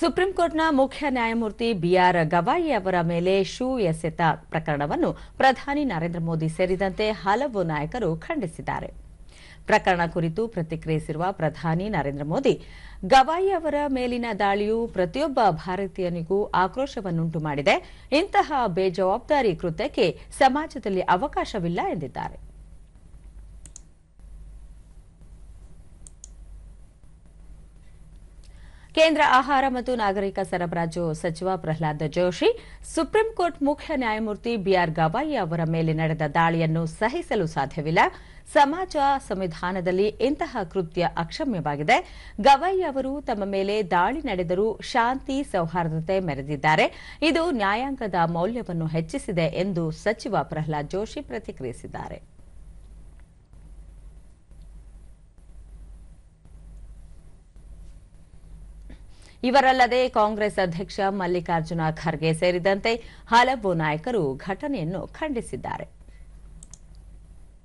Supreme ಕೋರ್ಟ್ನ ಮುಖ್ಯ ನ್ಯಾಯಮೂರ್ತಿ ಬಿಆರ್ ಗವಾಯಿ ಅವರ ಮೇಲೆ ಶೂ ಎಸೆತ ಪ್ರಕರಣವನ್ನು ಪ್ರಧಾನಿ ನರೇಂದ್ರ ಮೋದಿ ಸೇರಿದಂತೆ ಹಲವು ನಾಯಕರು ಖಂಡಿಸಿದ್ದಾರೆ. ಪ್ರಕರಣ ಕುರಿತು ಪ್ರತಿಕ್ರಿಯಿಸಿರುವ ಪ್ರಧಾನಿ ನರೇಂದ್ರ ಮೋದಿ, ಗವಾಯಿ ಅವರ ಮೇಲಿನ ದಾಳಿಯು ಪ್ರತಿಯೊಬ್ಬ ಭಾರತೀಯನಿಗೂ ಆಕ್ರೋಶವನ್ನುಂಟು ಮಾಡಿದೆ ಇಂತಹ ಬೇಜವಾಬ್ದಾರಿ ಕೃತ್ಯಕ್ಕೆ ಸಮಾಜದಲ್ಲಿ ಅವಕಾಶವಿಲ್ಲ ಎಂದಿದ್ದಾರೆ. ಕೇಂದ್ರ ಆಹಾರ ಮತ್ತು ನಾಗರಿಕ ಸರಬರಾಜು ಸಚಿವ ಪ್ರಹ್ಲಾದ್ ಜೋಶಿ, ಸುಪ್ರೀಂ ಕೋರ್ಟ್ ಮುಖ್ಯ ನ್ಯಾಯಮೂರ್ತಿ ಬಿಆರ್ ಗವಾಯಿ ಅವರ ಮೇಲೆ ನಡೆದ ದಾಳಿಯನ್ನು ಸಹಿಸಲು ಸಾಧ್ಯವಿಲ್ಲ. ಸಮಾಜ ಸಂವಿಧಾನದಲ್ಲಿ ಇಂತಹ ಕೃತ್ಯ ಅಕ್ಷಮ್ಯವಾಗಿದೆ. ಗವಾಯಿ ಅವರು ತಮ್ಮ ಮೇಲೆ ದಾಳಿ ನಡೆದರೂ ಶಾಂತಿ, ಸೌಹಾರ್ದತೆ ಮೆರೆದಿದ್ದಾರೆ. ಇದು ನ್ಯಾಯಾಂಗದ ಮೌಲ್ಯವನ್ನು ಹೆಚ್ಚಿಸಿದೆ ಎಂದು ಸಚಿವ ಪ್ರಹ್ಲಾದ್ ಜೋಶಿ ಪ್ರತಿಕ್ರಿಯಿಸಿದ್ದಾರೆ. ಇವರಲ್ಲದೆ ಕಾಂಗ್ರೆಸ್ ಅಧ್ಯಕ್ಷ ಮಲ್ಲಿಕಾರ್ಜುನ ಖರ್ಗೆ ಸೇರಿದಂತೆ ಹಲವು ನಾಯಕರು ಘಟನೆಯನ್ನು ಖಂಡಿಸಿದ್ದಾರೆ.